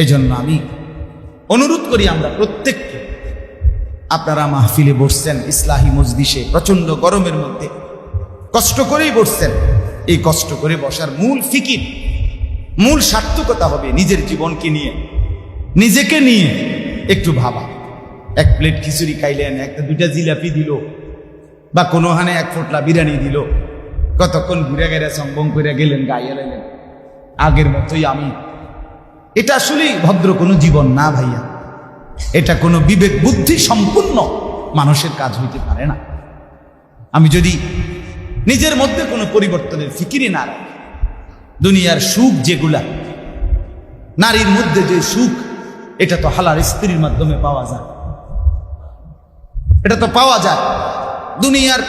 এই জন্য আমি অনুরোধ করি আমরা প্রত্যেককে, আপনারা মাহফিলে বসছেন, ইসলাহী মজলিসে প্রচণ্ড গরমের মধ্যে, কষ্ট করেই বসছেন। এই কষ্ট করে বসার মূল ফিকির, মূল সার্থকতা হবে নিজের জীবনকে নিয়ে, নিজেকে নিয়ে একটু ভাবা। এক প্লেট খিচুড়ি খাইলেন একটা দুইটা জিলাপি দিল, বা কোনো হানে এক ফোটলা বিরিয়ানি দিল। কতক্ষণ ঘুরে গেলে সম্বং করে গেলেন গাইয়া লাইলেন আগের মতোই আমি এটা আসলেই ভদ্র কোনো জীবন না ভাইয়া। এটা কোনো বিবেক বুদ্ধি সম্পূর্ণ মানুষের কাজ হইতে পারে না। আমি যদি নিজের মধ্যে কোনো পরিবর্তনের ফিকিরি না রাখি, দুনিয়ার সুখ যেগুলা, নারীর মধ্যে যে সুখ, এটা তো হালার স্ত্রীর মাধ্যমে পাওয়া যায়। এটা তো পাওয়া যায়। দুনিয়ার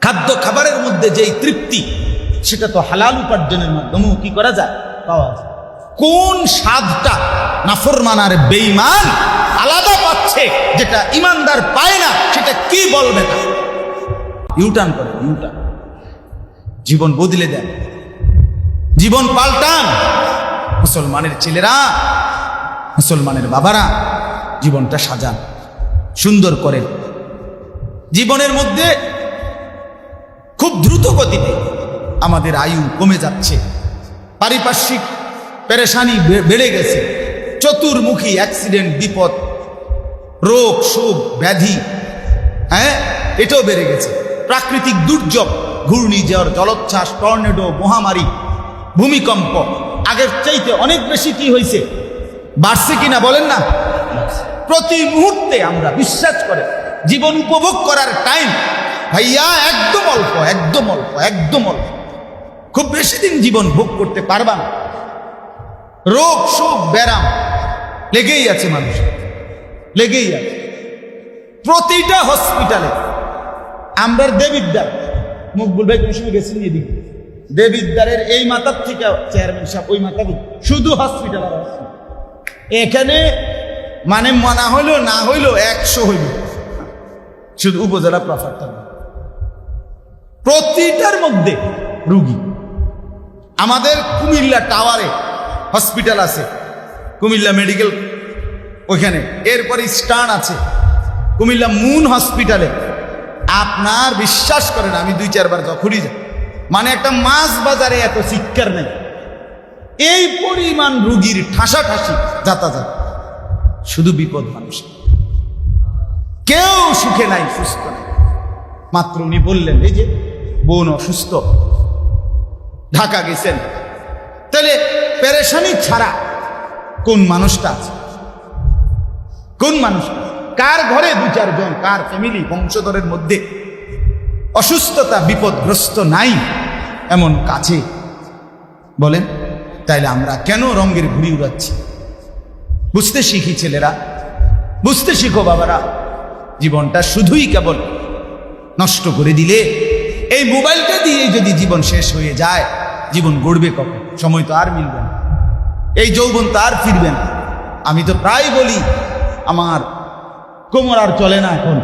খাদ্য খাবারের মধ্যে যেই তৃপ্তি, সেটা তো হালাল উপার্জনের মাধ্যমেও কি করা যায়? পাওয়া যায়। কোন স্বাদটা নাফরমানার বেইমান আলাদা পাচ্ছে যেটা ইমানদার পায় না, সেটা কি বলবে না ইউটার্ন করে ইউটার্ন জীবন বদলে দেন। জীবন পাল্টান। মুসলমানের ছেলেরা, মুসলমানের বাবারা জীবনটা সাজান, সুন্দর করেন। জীবনের মধ্যে খুব দ্রুত গতিতে আমাদের আয়ু কমে যাচ্ছে। পারিপার্শ্বিক পেরেশানি বেড়ে গেছে। চতুর্মুখী অ্যাক্সিডেন্ট বিপদ, রোগ, শোক, ব্যাধি হ্যাঁ? এটাও বেড়ে গেছে। প্রাকৃতিক দুর্যোগ, ঘূর্ণিঝড়, জলোচ্ছ্বাস, টর্নেডো, মহামারী, ভূমিকম্প। আগের চাইতে অনেক বেশি কি হয়েছে? বাড়ছে কিনা বলেন না? প্রতি মুহূর্তে আমরা বিশ্বাস করে, জীবন উপভোগ করার টাইম ভাইয়া, একদম অল্প একদম অল্প একদম অল্প। খুব বেশি দিন জীবন ভোগ করতে পারবা না। রোগ, শোক, ব্যারাম, লেগেই আছে মানুষ। লেগেই আছে। প্রতিটা হসপিটালে আমরা দেবিদ্বার, মকবুল ভাই কোন সময় গেছেন এদিকে। দেবিদ্বারের এই মাথার থেকে চেয়ারম্যান সাহেব, ওই মাথা শুধু হসপিটাল এখানে মানে মানা হইল, না হইল, একশো হইল। শুধু উপজেলা প্রফারটা প্রতিটার মধ্যে রুগী। আমাদের কুমিল্লা টাওয়ারে হসপিটাল আছে, কুমিল্লা মেডিকেল ওইখানে। এরপরে স্টান আছে, কুমিল্লা মুন হসপিটালে। আপনার বিশ্বাস করেন, আমি দুই চারবার যখনই যাই মানে একটা মাছ বাজারে এত শিক্ষার নেই। এই পরিমাণ রুগীর ঠাসা ঠাসি যাতায়াত। শুধু বিপদ মানুষ। কেউ সুখে নাই, সুস্থ নাই। মাত্র উনি বললেন, এই যে বোন অসুস্থ, ঢাকা গেছেন। তাহলে পেরেশানি ছাড়া কোন মানুষটা আছে? কোন মানুষটা? কার ঘরে দু চারজন, কার ফ্যামিলি বংশধরের মধ্যে অসুস্থতা বিপদগ্রস্ত নাই এমন কাছে? বলেন, তাইলে আমরা কেন রঙের ঘুড়ি উড়াচ্ছি? বুঝতে শিখি ছেলেরা, বুঝতে শিখো বাবারা, জীবনটা শুধুই কেবল নষ্ট করে দিলে, এই মোবাইলটা দিয়ে যদি জীবন শেষ হয়ে যায় জীবন গড়বে কখন? সময় তো আর মিলবে না। এই যৌবন তো আর ফিরবে না। আমি তো প্রায় বলি, আমার কোমর আর চলে না এখন।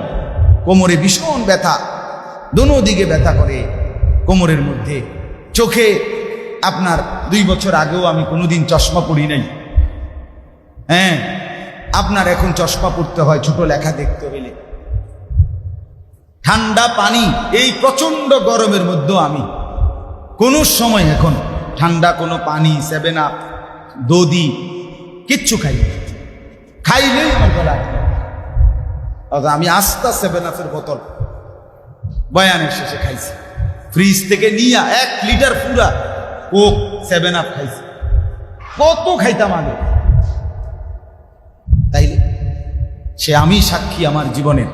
কোমরে ভীষণ ব্যথা, দোনো দিকে ব্যথা করে। কোমরের মধ্যে চোখে আপনার দুই বছর আগেও আমি কোনোদিন চশমা পরি নাই। হ্যাঁ আপনার এখন চশমা পড়তে হয় ছোট লেখা দেখতে হইলে ঠান্ডা পানি, এই প্রচণ্ড গরমের মধ্যেও আমি কোনো সময় এখন ঠান্ডা কোনো পানি, সেভেন আপ দদি কিচ্ছু খাই। খাইলেই আমার গলা আমি আস্তা সেভেন আপের বোতল বয়ানের শেষে খাইছি। ফ্রিজ থেকে নিয়ে এক লিটার পুরা কোক সেভেন আপ খাইছি। কত খাইতাম আগে। তাইলে সে আমি সাক্ষী আমার জীবনের।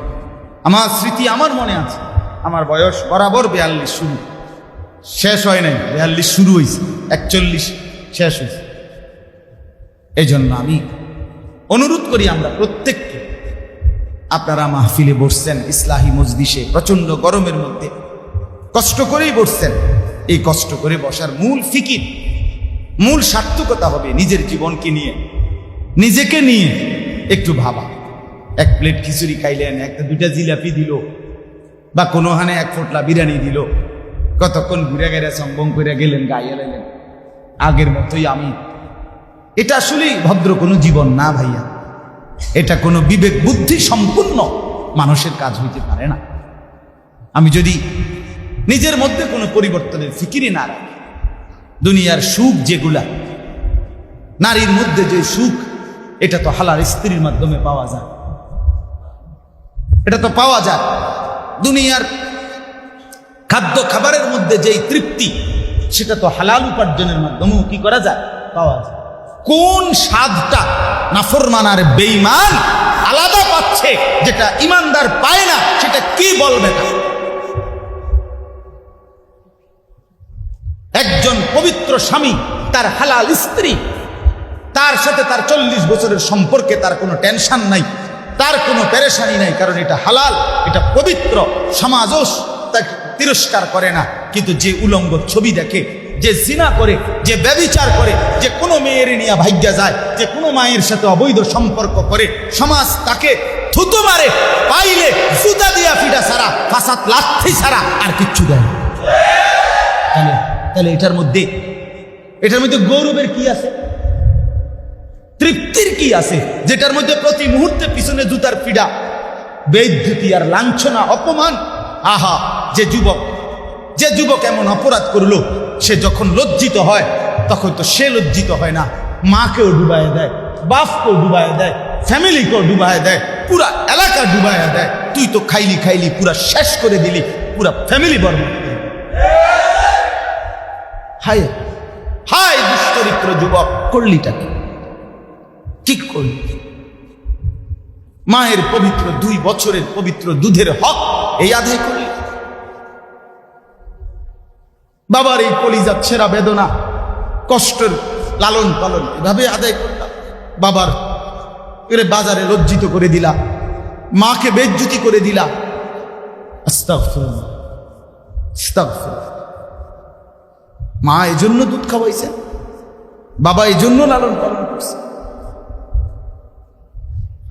আমার স্মৃতি আমার মনে আছে। আমার বয়স বরাবর বিয়াল্লিশ শুরু। শেষ হয় নাই, বিয়াল্লিশ শুরু হয়েছে একচল্লিশ শেষ হয়েছে এই জন্য আমি অনুরোধ করি আমরা প্রত্যেককে, আপনারা মাহফিলে বসছেন, ইসলাহী মজলিসে প্রচণ্ড গরমের মধ্যে, কষ্ট করেই বসছেন। এই কষ্ট করে বসার মূল ফিকির, মূল সার্থকতা হবে নিজের জীবনকে নিয়ে, নিজেকে নিয়ে একটু ভাবা। এক প্লেট খিচুড়ি খাইলেন, একটা দুইটা জিলাপি দিল, বা কোনো হানে এক ফোটলা বিরিয়ানি দিল কতক্ষণ ঘুরে গেলে সম্বং করে গেলেন, গাইয়া লাইলেন। আগের মতোই আমি। এটা আসলেই ভদ্র কোনো জীবন না ভাইয়া। এটা কোনো বিবেক বুদ্ধি সম্পূর্ণ মানুষের কাজ হইতে পারে না। আমি যদি নিজের মধ্যে কোনো পরিবর্তনের ফিকিরি না রাখি, দুনিয়ার সুখ যেগুলা, নারীর মধ্যে যে সুখ, এটা তো হালার স্ত্রীর মাধ্যমে পাওয়া যায়। এটা তো পাওয়া যায়। দুনিয়ার খাদ্য খাবারের মধ্যে যেই তৃপ্তি, সেটা তো হালাল উপার্জনের মাধ্যমেও কি করা যায়? পাওয়া যায়। কোন স্বাদটা নাফরমান আর বেইমান আলাদা পাচ্ছে যেটা ইমানদার পায় না, সেটা কি বলবে না একজন পবিত্র স্বামী, তার হালাল স্ত্রী, তার সাথে তার চল্লিশ বছরের সম্পর্কে তার কোনো টেনশন নাই, তার কোনো পেরেশানি নাই, কারণ এটা হালাল, এটা পবিত্র সমাজও তাকে তিরস্কার করে না। কিন্তু যে উলঙ্গ ছবি দেখে, যে জিনা করে, যে ব্যবিচার করে, যে কোনো মেয়ের নিয়ে ভাগ্যা যায়, যে কোনো মায়ের সাথে অবৈধ সম্পর্ক করে, সমাজ তাকে থুতু মারে, পাইলে সুতা দিয়া ফিটা ছাড়া ফাসাত লাথি ছাড়া আর কিচ্ছু দেয় তাহলে তাহলে এটার মধ্যে এটার মধ্যে গৌরবের কি আছে? তৃপ্তির কি আছে? যেটার মধ্যে প্রতি মুহূর্তে পিছনে জুতার পিড়া বেদ্যুতি আর লাঞ্ছনা, অপমান আহা, যে যুবক যে যুবক এমন অপরাধ করল, সে যখন লজ্জিত হয়, তখন তো সে লজ্জিত হয় না। মাকেও ডুবায় দেয়, বাপকেও ডুবায় দেয়, ফ্যামিলিকেও ডুবায় দেয়, পুরা এলাকা ডুবায় দেয়। তুই তো খাইলি খাইলি, পুরা শেষ করে দিলি, পুরা ফ্যামিলি বর্মন হায় হায় দুশ্চরিত্র যুবক করলিটাকে ঠিক করলি? মায়ের পবিত্র দুই বছরের পবিত্র দুধের হক এই আদায় করলি বাবার এই কলিজাত ছেঁড়া বেদনা, কষ্টের লালন পালন, এভাবে আদায় করলাম। বাবার এরে বাজারে লজ্জিত করে দিলা, মাকে বেজ্জুতি করে দিলা। মা এজন্য দুধ খাওয়াইছে, বাবা এই জন্য লালন পালন করছে।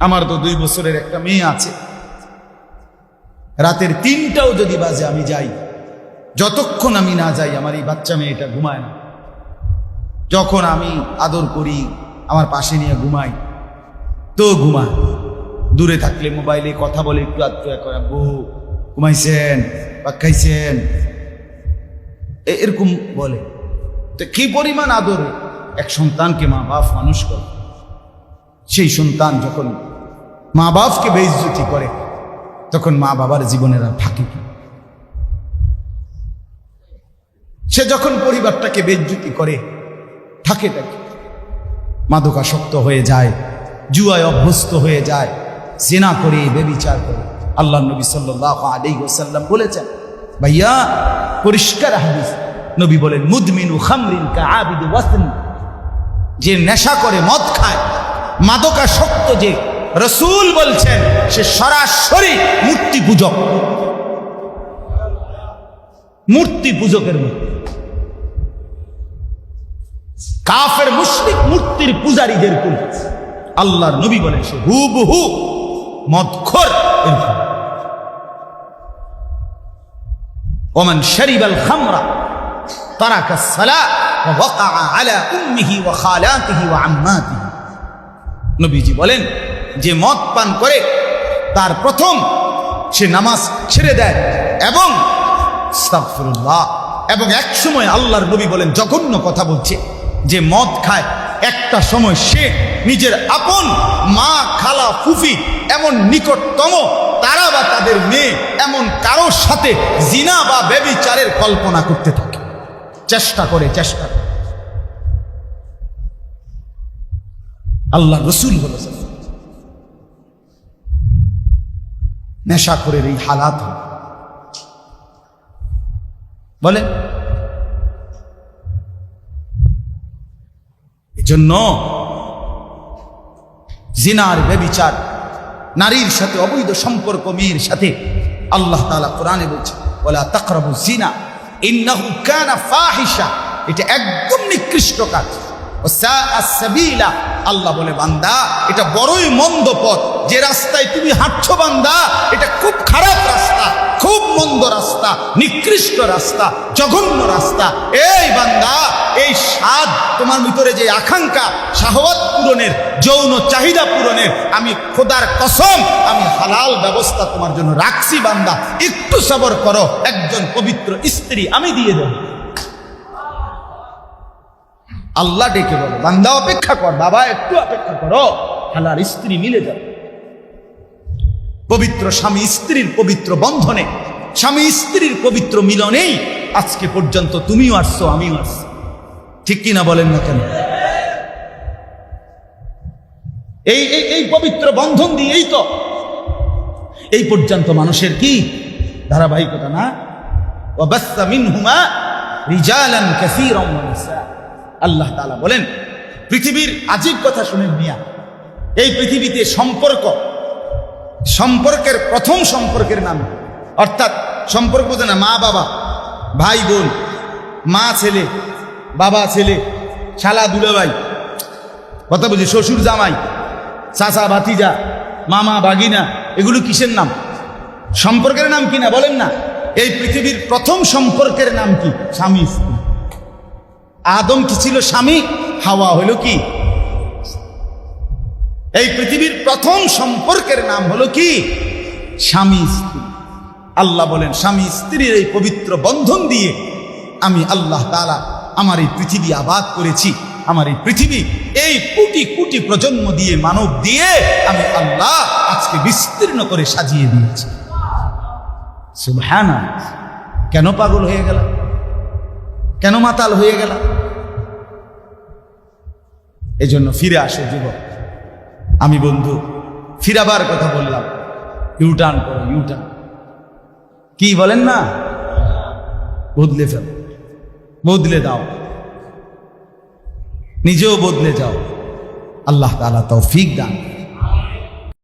আমার তো দুই বছরের একটা মেয়ে আছে। রাতের তিনটাও যদি বাজে আমি যাই, যতক্ষণ আমি না যাই, আমার এই বাচ্চা মেয়েটা ঘুমায় না। যখন আমি আদর করি, আমার পাশে নিয়ে ঘুমাই তো ঘুমায়। দূরে থাকলে মোবাইলে কথা বলে, একটু আধটু করে আব্বু, ঘুমাইছেন? বা খাইছেন? এরকম বলে। তো কি পরিমাণ আদর এক সন্তানকে মা বাপ মানুষ করে? সেই সন্তান যখন মা বাপকে বেইজ্জতি করে তখন মা বাবার জীবনের আর থাকে কি? সে যখন পরিবারটাকে বেজ্জুতি করে, থাকে তাকে। মাদকাসক্ত হয়ে যায়, জুয়ায় অভ্যস্ত হয়ে যায়, জেনা করে, বেবিচার করে। আল্লাহ নবী সাল্লাহ আলী ওসাল্লাম বলেছেন, ভাইয়া, পরিষ্কার হাদিস। নবী বলেন, মুদমিনু খামরিন কা যে নেশা করে, মদ খায়, মাদকাসক্ত যে রসুল বলছেন, সে সরাসরি মূর্তি পূজক। মূর্তি পূজকের মতো কাফের, মুশরিক মূর্তির পূজারীদের কুল। আল্লাহর নবী বলেন, সে হুবহু মদখর এরকম। ওমান শরিবাল খামরা, তারাকা সালা ওয়াকা আলা উম্মিহি ওয়া খালাতিহি ওয়া আম্মাতিহি। নবীজি বলেন, যে মদ পান করে, তার প্রথম সে নামাজ ছেড়ে দেয় এবং আস্তাগফিরুল্লাহ, এবং এক সময় আল্লাহর নবী বলেন, জঘন্য কথা বলছে, যে মদ খায়, একটা সময় সে নিজের আপন মা খালা ফুফি এমন নিকটতম, তারা বা তাদের মেয়ে এমন কারোর সাথে জিনা বা বেবিচারের কল্পনা করতে থাকে। চেষ্টা করে চেষ্টা করে। আল্লাহ রসুল হল নেশাখোরের এই হালাত বলে, এজন্য জিনার বেবিচার নারীর সাথে অবৈধ সম্পর্ক, মেয়ের সাথে আল্লাহ তাআলা কোরআনে বলছে ওলা তাকরাবু জিনা ইন্নাহু কানা ফাহিশা। এটা একদম নিকৃষ্ট কাজ। আল্লাহ বলে, বান্দা, এটা বড়ই মন্দ পথ। যে রাস্তায় তুমি হাঁটছো, বান্দা, এটা খুব খারাপ রাস্তা, খুব মন্দ রাস্তা, নিকৃষ্ট রাস্তা, জঘন্য রাস্তা। এই বান্দা, এই স্বাদ তোমার ভিতরে যে আকাঙ্ক্ষা, শাহওয়াত পূরণের, যৌন চাহিদা পূরণের, আমি খোদার কসম, আমি হালাল ব্যবস্থা তোমার জন্য রাখছি, বান্দা। একটু সবর করো, একজন পবিত্র স্ত্রী আমি দিয়ে দেব। আল্লাহ ডেকে বলো, বান্দা অপেক্ষা কর, বাবা একটু অপেক্ষা করো হালার স্ত্রী মিলে যাবে পবিত্র স্বামী স্ত্রীর পবিত্র বন্ধনে, স্বামী স্ত্রীর পবিত্র মিলনেই আজকে পর্যন্ত তুমিও আসছো, আমিও আস ঠিক কিনা বলেন না কেন? এই এই পবিত্র বন্ধন দিয়েই তো এই পর্যন্ত মানুষের কি ধারাবাহিকতা না? রিজালান কাসীরাম ওয়া আল্লাহ তাআলা বলেন, পৃথিবীর আজীব কথা শুনেন মিয়া, এই পৃথিবীতে সম্পর্ক, সম্পর্কের প্রথম সম্পর্কের নাম, অর্থাৎ সম্পর্ক বলতে না, মা বাবা, ভাই বোন, মা ছেলে, বাবা ছেলে, শালা দুলাভাই, কথা বুঝি শ্বশুর জামাই, চাচা ভাতিজা, মামা বাগিনা এগুলো কিসের নাম? সম্পর্কের নাম কি না বলেন না? এই পৃথিবীর প্রথম সম্পর্কের নাম কি? স্বামী আদম কি ছিল স্বামী? হাওয়া হলো কি? এই পৃথিবীর প্রথম সম্পর্কের নাম হলো কি? স্বামী, স্ত্রী। আল্লাহ বলেন, স্বামী, স্ত্রীর এই পবিত্র বন্ধন দিয়ে আমি আল্লাহ তালা আমার এই পৃথিবী আবাদ করেছি। আমার এই পৃথিবী এই কোটি কোটি প্রজন্ম দিয়ে, মানব দিয়ে আমি আল্লাহ আজকে বিস্তীর্ণ করে সাজিয়ে দিয়েছি। সুবহানা কেন পাগল হয়ে গেল কেন মাতাল হয়ে গেল এজন্য ফিরে আসো যুবক। আমি বন্ধু, ফিরাবার কথা বললাম। ইউটার্ন করো ইউটার্ন কি বলেন না? বদলে ফেল বদলে দাও। নিজেও বদলে যাও। আল্লাহ তালা তৌফিক দান।